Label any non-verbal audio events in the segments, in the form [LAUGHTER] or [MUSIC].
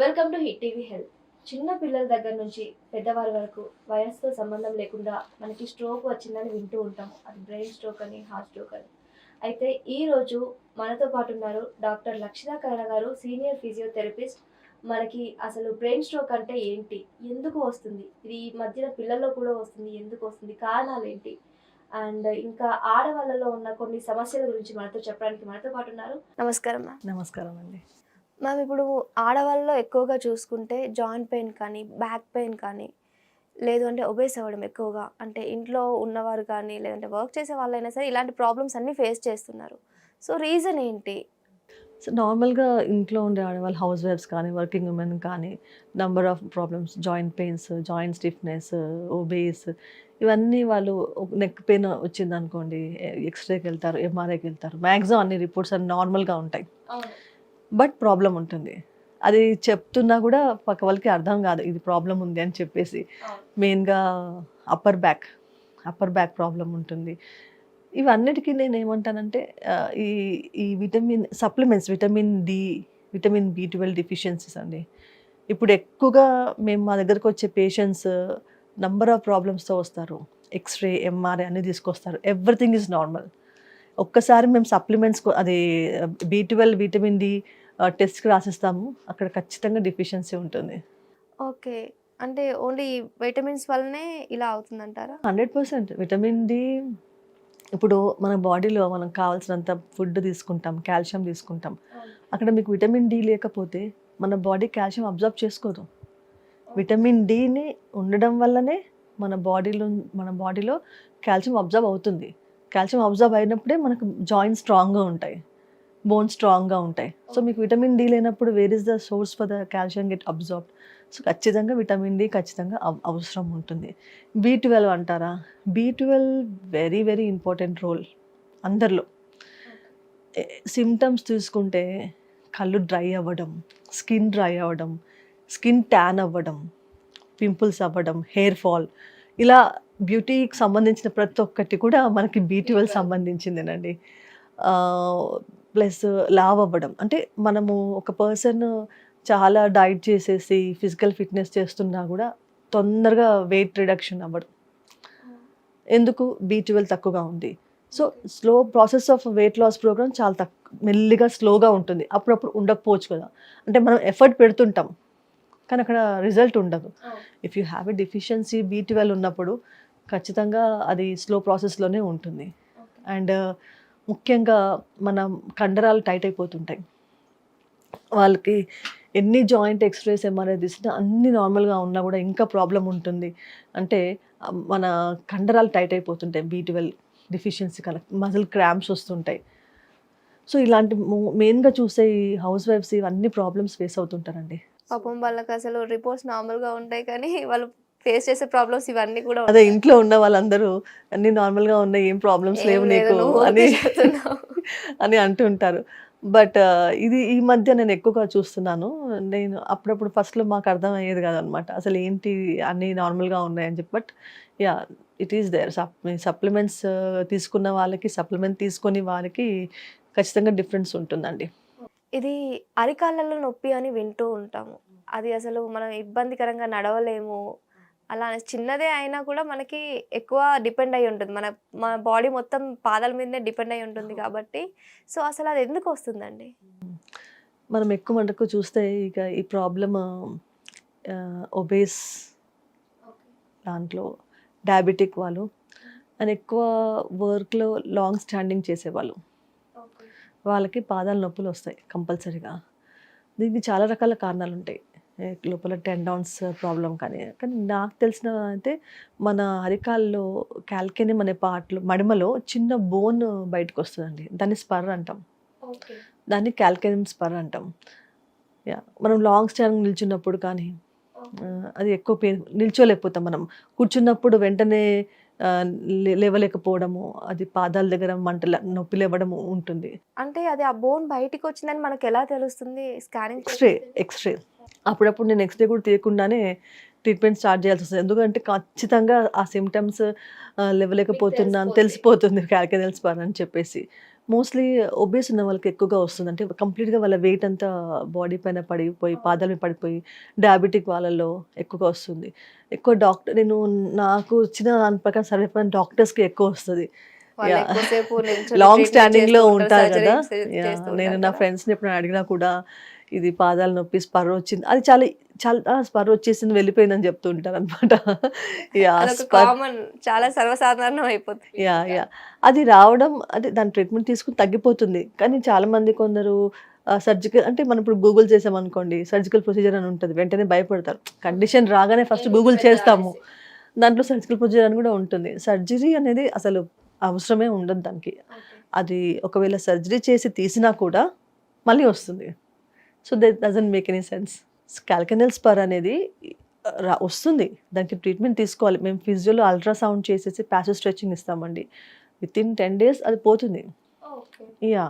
Welcome to hit TV health. చిన్న పిల్లల దగ్గర నుంచి పెద్దవారి వరకు వయసుతో సంబంధం లేకుండా మనకి స్ట్రోక్ వచ్చిందని వింటూ ఉంటాం. అది బ్రెయిన్ స్ట్రోక్ అని హార్ట్ స్ట్రోక్ అని. అయితే ఈ రోజు మనతో పాటు ఉన్నారు డాక్టర్ లక్షితా కైర గారు సీనియర్ ఫిజియోథెరపిస్ట్. మనకి అసలు బ్రెయిన్ స్ట్రోక్ అంటే ఏంటి? ఎందుకు వస్తుంది? ఇది ఈ మధ్యన పిల్లల్లో కూడా వస్తుంది. ఎందుకు వస్తుంది? కారణాలు ఏంటి? అండ్ ఇంకా ఆడవాళ్ళలో ఉన్న కొన్ని సమస్యల గురించి మనతో చెప్పడానికి మనతో పాటు ఉన్నారు. నమస్కారం నమస్కారం అండి. మ్యామ్ ఇప్పుడు ఆడవాళ్ళలో ఎక్కువగా చూసుకుంటే జాయింట్ పెయిన్ కానీ బ్యాక్ పెయిన్ కానీ లేదు అంటే ఒబేస్ అవ్వడం ఎక్కువగా. అంటే ఇంట్లో ఉన్నవారు కానీ లేదంటే వర్క్ చేసే వాళ్ళైనా సరే ఇలాంటి ప్రాబ్లమ్స్ అన్నీ ఫేస్ చేస్తున్నారు. సో రీజన్ ఏంటి? సో నార్మల్గా ఇంట్లో ఉండే ఆడవాళ్ళు హౌస్ వైఫ్స్ కానీ వర్కింగ్ ఉమెన్ కానీ number of problems joint pains joint stiffness obese ఇవన్నీ వాళ్ళు నెక్ పెయిన్ వచ్చింది అనుకోండి ఎక్స్రేకి వెళ్తారు ఎంఆర్ఐకి వెళ్తారు. మ్యాక్సిమం అన్ని రిపోర్ట్స్ అన్ని నార్మల్గా ఉంటాయి. బట్ ప్రాబ్లం ఉంటుంది. అది చెప్తున్నా కూడా పక్క వాళ్ళకి అర్థం కాదు ఇది ప్రాబ్లం ఉంది అని చెప్పేసి. మెయిన్గా upper back upper back problem ఉంటుంది. ఇవన్నిటికీ నేను ఏమంటానంటే ఈ ఈ vitamin supplements vitamin D vitamin B twelve deficiencies అండి. ఇప్పుడు ఎక్కువగా మేము మా దగ్గరకు వచ్చే పేషెంట్స్ నంబర్ ఆఫ్ ప్రాబ్లమ్స్తో వస్తారు. ఎక్స్రే ఎంఆర్ఐ అన్నీ తీసుకొస్తారు. Everything is normal. ఒక్కసారి మేము సప్లిమెంట్స్ అది బి ట్వెల్వ్ విటమిన్ డి టెస్ట్కి రాసిస్తాము. అక్కడ ఖచ్చితంగా డిఫిషియన్సీ ఉంటుంది. ఓకే. అంటే ఓన్లీ వైటమిన్స్ వల్లనే ఇలా అవుతుందంటారా? Hundred percent. విటమిన్ డి ఇప్పుడు మన బాడీలో మనకు కావాల్సినంత ఫుడ్ తీసుకుంటాం కాల్షియం తీసుకుంటాం. అక్కడ మీకు విటమిన్ డి లేకపోతే మన బాడీ కాల్షియం అబ్జర్వ్ చేసుకోదు. విటమిన్ డిని ఉండడం వల్లనే మన బాడీలో మన బాడీలో కాల్షియం అబ్జర్వ్ అవుతుంది. కాల్షియం అబ్జర్వ్ అయినప్పుడే మనకు జాయింట్ స్ట్రాంగ్గా ఉంటాయి. బోన్ స్ట్రాంగ్గా ఉంటాయి. సో మీకు విటమిన్ డి లేనప్పుడు where is the source for the calcium get absorb so ఖచ్చితంగా విటమిన్ డి ఖచ్చితంగా అవ- అవసరం ఉంటుంది. బీ ట్వెల్వ్ అంటారా? B twelve very very important role అందరిలో. సిమ్టమ్స్ తీసుకుంటే కళ్ళు డ్రై అవ్వడం స్కిన్ డ్రై అవ్వడం స్కిన్ ట్యాన్ అవ్వడం పింపుల్స్ అవ్వడం హెయిర్ ఫాల్ ఇలా బ్యూటీకి సంబంధించిన ప్రతి ఒక్కటి కూడా మనకి బీ ట్వెల్వ్ సంబంధించిందేనండి. ప్లస్ లావ్ అవ్వడం. అంటే మనము ఒక పర్సన్ చాలా డైట్ చేసేసి ఫిజికల్ ఫిట్నెస్ చేస్తున్నా కూడా తొందరగా వెయిట్ రిడక్షన్ అవ్వడం. ఎందుకు? బీ ట్వెల్వ్ తక్కువగా ఉంది. So slow process of weight loss program చాలా తక్కువ మెల్లిగా స్లోగా ఉంటుంది. అప్పుడప్పుడు ఉండకపోవచ్చు కదా. అంటే మనం ఎఫర్ట్ పెడుతుంటాం. కానీ అక్కడ రిజల్ట్ ఉండదు. If you have a deficiency B twelve ఉన్నప్పుడు ఖచ్చితంగా అది స్లో ప్రాసెస్లోనే ఉంటుంది. అండ్ ముఖ్యంగా మన కండరాలు టైట్ అయిపోతుంటాయి. వాళ్ళకి ఎన్ని జాయింట్ ఎక్స్రేస్ ఎంఆర్ఐ తీసినా అన్ని నార్మల్గా ఉన్నా కూడా ఇంకా ప్రాబ్లం ఉంటుంది. అంటే మన కండరాలు టైట్ అయిపోతుంటాయి బీ ట్వెల్వ్ డిఫిషియన్సీ కల మజిల్ క్రాంప్స్ వస్తుంటాయి. సో ఇలాంటి మెయిన్గా చూసే ఈ హౌస్ వైఫ్స్ ఇవన్నీ ప్రాబ్లమ్స్ ఫేస్ అవుతుంటారండి. పాపం వాళ్ళకి అసలు రిపోర్ట్స్ నార్మల్గా ఉంటాయి కానీ వాళ్ళు ఫేస్ చేసే ప్రాబ్లమ్స్ ఇవన్నీ కూడా అదే ఇంట్లో ఉన్న వాళ్ళందరూ అన్ని నార్మల్గా ఉన్నాయి ఏం ప్రాబ్లమ్స్ లేవు నీకు అని [LAUGHS] అని అంటుంటారు. బట్ ఇది ఈ మధ్య నేను ఎక్కువగా చూస్తున్నాను. నేను అప్పుడప్పుడు ఫస్ట్లో మాకు అర్థం అయ్యేది కాదనమాట. అసలు ఏంటి అన్నీ నార్మల్గా ఉన్నాయని చెప్పి. But ya it is there supplements తీసుకున్న వాళ్ళకి సప్లిమెంట్ తీసుకొని వాళ్ళకి ఖచ్చితంగా డిఫరెన్స్ ఉంటుందండి. ఇది అరికాళ్ళలో నొప్పి అని వింటూ ఉంటాము. అది అసలు మనం ఇబ్బందికరంగా నడవలేము. అలా చిన్నదే అయినా కూడా మనకి ఎక్కువ డిపెండ్ అయి ఉంటుంది. మన మన బాడీ మొత్తం పాదాల మీదనే డిపెండ్ అయి ఉంటుంది కాబట్టి. సో అసలు అది ఎందుకు వస్తుందండి? మనం ఎక్కువ మటుకు చూస్తే ఇక ఈ ప్రాబ్లమ్ ఒబేస్ దాంట్లో డయాబెటిక్ వాళ్ళు అండ్ ఎక్కువ వర్క్లో లాంగ్ స్టాండింగ్ చేసేవాళ్ళు. వాళ్ళకి పాదాల నొప్పులు వస్తాయి కంపల్సరీగా. దీనికి చాలా రకాల కారణాలు ఉంటాయి లోపల టెండాన్స్ ప్రాబ్లం కానీ కానీ నాకు తెలిసిన అయితే మన అరికాల్లో క్యాల్కెనియం అనే పార్ట్లు మడిమలో చిన్న బోన్ బయటకు వస్తుందండి దాన్ని స్పర్ అంటాం. దాన్ని క్యాల్కెనియం స్పర్ అంటాం. యా మనం లాంగ్ స్టాండింగ్ నిల్చున్నప్పుడు కానీ అది ఎక్కువ పెయిన్ నిల్చోలేకపోతాం మనం. కూర్చున్నప్పుడు వెంటనే లేవలేకపోవడము అది పాదాల దగ్గర మంటల నొప్పి లేవడము ఉంటుంది. అంటే అది ఆ బోన్ బయటికి వచ్చిందని మనకు ఎలా తెలుస్తుంది? స్కానింగ్ ఎక్స్రే ఎక్స్రే అప్పుడప్పుడు నేను ఎక్స్రే కూడా తీయకుండానే ట్రీట్మెంట్ స్టార్ట్ చేయాల్సి వస్తుంది. ఎందుకంటే ఖచ్చితంగా ఆ సిమ్టమ్స్ లేవలేకపోతున్నాను తెలిసిపోతుంది. తెలిసిపోతుంది క్యాల్కెనల్ స్పర్ అని చెప్పేసి. మోస్ట్లీ ఒబేస్ ఉన్న వాళ్ళకి ఎక్కువగా వస్తుంది. అంటే కంప్లీట్గా వాళ్ళ వెయిట్ అంతా బాడీ పైన పడిపోయి పాదాల మీద పడిపోయి డయాబెటిక్ వాళ్ళలో ఎక్కువగా వస్తుంది. ఎక్కువ డాక్టర్ నేను నాకు వచ్చిన దాని ప్రకారం సర్వే ప్రకారం డాక్టర్స్కి ఎక్కువ వస్తుంది. లాంగ్ treatment స్టాండింగ్లో చేస్తూ ఉంటారు కదా. నేను నా కదా. ఫ్రెండ్స్ ఎప్పుడు అడిగినా కూడా ఇది పాదాల నొప్పి స్పర్ వచ్చింది. అది చాలా చాలా స్పర్ వచ్చేసింది వెళ్ళిపోయిందని చెప్తూ ఉంటారు అనమాట [LAUGHS] చాలా సర్వసాధారణం అయిపోతుంది. Ya ya. అది రావడం అంటే దాని ట్రీట్మెంట్ తీసుకుని తగ్గిపోతుంది. కానీ చాలా మంది కొందరు సర్జికల్ అంటే మనం ఇప్పుడు గూగుల్ చేసామనుకోండి సర్జికల్ ప్రొసీజర్ అని ఉంటుంది. వెంటనే భయపడతారు. కండిషన్ రాగానే ఫస్ట్ గూగుల్ చేస్తాము. దాంట్లో సర్జికల్ ప్రొసీజర్ అని కూడా ఉంటుంది. సర్జరీ అనేది అసలు అవసరమే ఉండదు దానికి. అది ఒకవేళ సర్జరీ చేసి తీసినా కూడా మళ్ళీ వస్తుంది. So that doesn't make any sense. Calcaneal spur అనేది రా వస్తుంది. దానికి ట్రీట్మెంట్ తీసుకోవాలి. మేము ఫిజియోలో అల్ట్రాసౌండ్ చేసేసి ప్యాసివ్ స్ట్రెచ్చింగ్ ఇస్తామండి. విత్ ఇన్ టెన్ డేస్ అది పోతుంది. యా.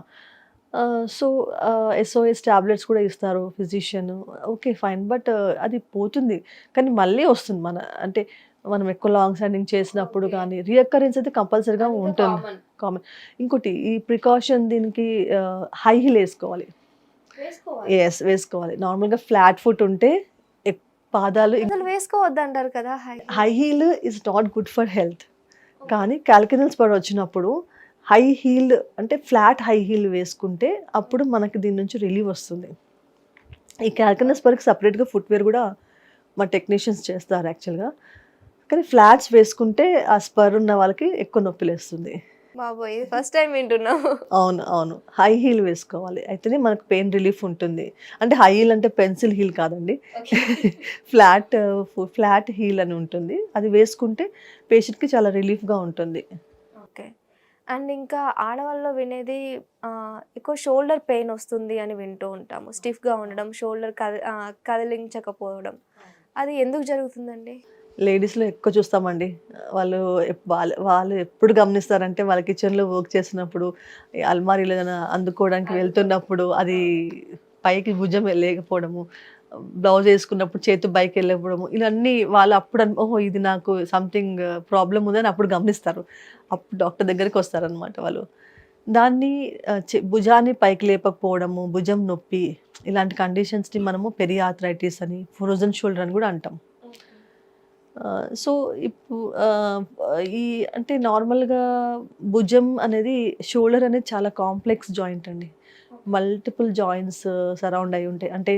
సో ఎస్ఓఎస్ టాబ్లెట్స్ కూడా ఇస్తారు ఫిజిషియన్. Okay fine. బట్ అది పోతుంది. కానీ మళ్ళీ వస్తుంది మన అంటే మనం ఎక్కువ లాంగ్ స్టాండింగ్ చేసినప్పుడు. కానీ రియకరెన్స్ అయితే కంపల్సరీగా ఉంటుంది. కామన్. ఇంకోటి ఈ ప్రికాషన్ దీనికి హై హీల్ వేసుకోవాలి. ఎస్ వేసుకోవాలి. నార్మల్గా ఫ్లాట్ ఫుట్ ఉంటే పాదాలు వేసుకోవద్దు అంటారు కదా high- high heel is not good for health కానీ క్యాల్కినల్స్ పడి వచ్చినప్పుడు హై హీల్ అంటే ఫ్లాట్ హై హీల్ వేసుకుంటే అప్పుడు మనకి దీని నుంచి రిలీవ్ వస్తుంది. ఈ క్యాల్కినల్స్ పర్కి సపరేట్గా ఫుట్వేర్ కూడా మా టెక్నీషియన్స్ చేస్తారు యాక్చువల్గా కానీ ఫ్లాట్స్ వేసుకుంటే ఆ స్పర్ ఉన్న వాళ్ళకి ఎక్కువ నొప్పి లేస్తుంది. బాబోయ్ ఫస్ట్ టైం వింటున్నాం అవును అవును. హై హీల్ వేసుకోవాలి. అయితేనే మనకు పెయిన్ రిలీఫ్ ఉంటుంది. అంటే హై హీల్ అంటే పెన్సిల్ హీల్ కాదండి. ఫ్లాట్ ఫ్లాట్ హీల్ అని ఉంటుంది. అది వేసుకుంటే పేషెంట్కి చాలా రిలీఫ్గా ఉంటుంది. ఓకే అండ్ ఇంకా ఆడవాళ్ళలో వినేది ఎక్కువ షోల్డర్ పెయిన్ వస్తుంది అని వింటూ ఉంటాము. స్టిఫ్గా ఉండడం షోల్డర్ కద కదిలించకపోవడం. అది ఎందుకు జరుగుతుందండి? లేడీస్లో ఎక్కువ చూస్తామండి. వాళ్ళు వాళ్ళు వాళ్ళు ఎప్పుడు గమనిస్తారంటే వాళ్ళ కిచెన్లో వర్క్ చేసినప్పుడు అల్మారీలు అల్మారీలో ఏదైనా అందుకోవడానికి వెళ్తున్నప్పుడు అది పైకి భుజం లేకపోవడము బ్లౌజ్ వేసుకున్నప్పుడు చేతి బైక్ వెళ్ళకపోవడము ఇవన్నీ వాళ్ళు అప్పుడు ఓహో ఇది నాకు సంథింగ్ ప్రాబ్లం ఉందని అప్పుడు గమనిస్తారు. అప్పుడు డాక్టర్ దగ్గరికి వస్తారనమాట వాళ్ళు. దాన్ని భుజాన్ని పైకి లేపకపోవడము భుజం నొప్పి ఇలాంటి కండిషన్స్ని మనము పెరియాథరైటిస్ అని ఫ్రోజన్ షోల్డర్ అని కూడా అంటాం. సో ఇప్పుడు ఈ అంటే నార్మల్గా భుజం అనేది షోల్డర్ అనేది చాలా కాంప్లెక్స్ జాయింట్ అండి. మల్టిపుల్ జాయింట్స్ సరౌండ్ అయి ఉంటాయి. అంటే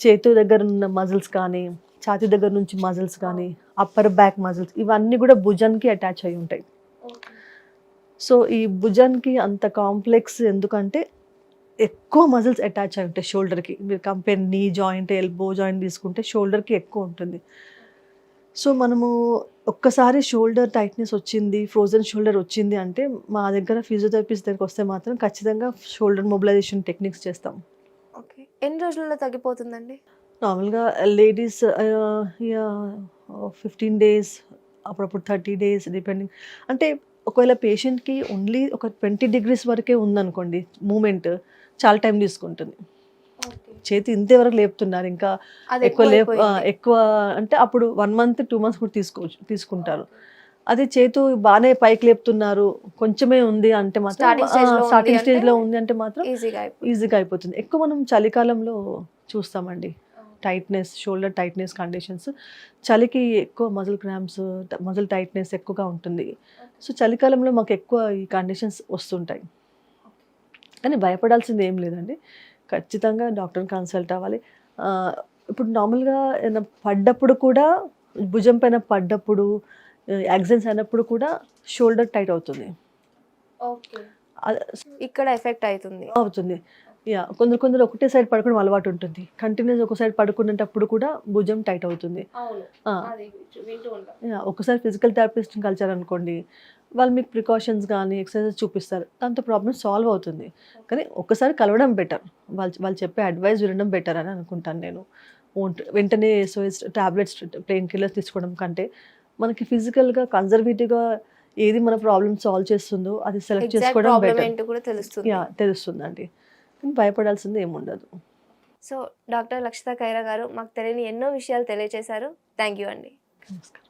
చేతు దగ్గర ఉన్న మజిల్స్ కానీ ఛాతీ దగ్గర నుంచి మజిల్స్ కానీ అప్పర్ బ్యాక్ మజిల్స్ ఇవన్నీ కూడా భుజానికి అటాచ్ అయి ఉంటాయి. సో ఈ భుజానికి అంత కాంప్లెక్స్ ఎందుకంటే ఎక్కువ మజిల్స్ అటాచ్ అయి ఉంటాయి షోల్డర్కి. మీరు compare knee joint elbow joint తీసుకుంటే షోల్డర్కి ఎక్కువ ఉంటుంది. సో మనము ఒక్కసారి షోల్డర్ టైట్నెస్ వచ్చింది ఫ్రోజన్ షోల్డర్ వచ్చింది అంటే మా దగ్గర ఫిజియోథెరపిస్ట్ దగ్గరికి వస్తే మాత్రం ఖచ్చితంగా షోల్డర్ మొబిలైజేషన్ టెక్నిక్స్ చేస్తాం. ఓకే. ఎన్ని రోజుల్లో తగ్గిపోతుందండి? నార్మల్గా లేడీస్ ఫిఫ్టీన్ డేస్ అప్పుడప్పుడు థర్టీ డేస్ డిపెండింగ్. అంటే ఒకవేళ పేషెంట్కి ఓన్లీ ఒక ట్వంటీ డిగ్రీస్ వరకే ఉందనుకోండి మూమెంట్ చాలా టైం తీసుకుంటుంది. చేతి ఇంతే వరకు లేపుతున్నారు. ఇంకా ఎక్కువ లేపు. ఎక్కువ అంటే అప్పుడు వన్ మంత్ టూ మంత్స్ కూడా తీసుకోవచ్చు తీసుకుంటారు. అదే చేతు బాగానే పైకి లేపుతున్నారు. కొంచెమే ఉంది అంటే మాత్రం స్టార్టింగ్ స్టేజ్లో ఉంది అంటే మాత్రం ఈజీగా అయిపోతుంది. ఎక్కువ మనం చలికాలంలో చూస్తామండి. టైట్నెస్ షోల్డర్ టైట్నెస్ కండిషన్స్ చలికి ఎక్కువ మజిల్ క్రాంప్స్ మజిల్ టైట్నెస్ ఎక్కువగా ఉంటుంది. సో చలికాలంలో మాకు ఎక్కువ ఈ కండిషన్స్ వస్తుంటాయి. కానీ భయపడాల్సింది ఏం లేదండి. ఖచ్చితంగా డాక్టర్ని కన్సల్ట్ అవ్వాలి. ఇప్పుడు నార్మల్గా ఏదైనా పడ్డప్పుడు కూడా భుజం పైన పడ్డప్పుడు యాక్సిడెంట్స్ అయినప్పుడు కూడా షోల్డర్ టైట్ అవుతుంది. ఇక్కడ ఎఫెక్ట్ అవుతుంది. అవుతుంది. యా కొందరు కొందరు ఒకటే సైడ్ పడుకోవడం అలవాటు ఉంటుంది. కంటిన్యూస్ ఒక సైడ్ పడుకునేటప్పుడు కూడా భుజం టైట్ అవుతుంది. ఒకసారి ఫిజికల్ థెరపిస్ట్ని కలిచారు అనుకోండి వాళ్ళు మీకు ప్రికాషన్స్ కానీ ఎక్సర్సైజెస్ చూపిస్తారు. దాంతో ప్రాబ్లం సాల్వ్ అవుతుంది. కానీ ఒకసారి కలవడం బెటర్ వాళ్ళు వాళ్ళు చెప్పే అడ్వైస్ వినడం బెటర్ అని అనుకుంటాను నేను. వెంటనే ఎస్ఓఎస్ టాబ్లెట్స్ పెయిన్ కిల్లర్స్ తీసుకోవడం కంటే మనకి ఫిజికల్గా కన్జర్వేటివ్గా ఏది మన ప్రాబ్లమ్ సాల్వ్ చేస్తుందో అది సెలెక్ట్ చేసుకోవడం బెటర్ కూడా తెలుస్తుంది. యా తెలుస్తుందండి. కానీ భయపడాల్సింది ఏముండదు. సో డాక్టర్ లక్షిత ఖైరా గారు మాకు తెలియని ఎన్నో విషయాలు తెలియజేశారు థ్యాంక్ యూ అండి. నమస్కారం.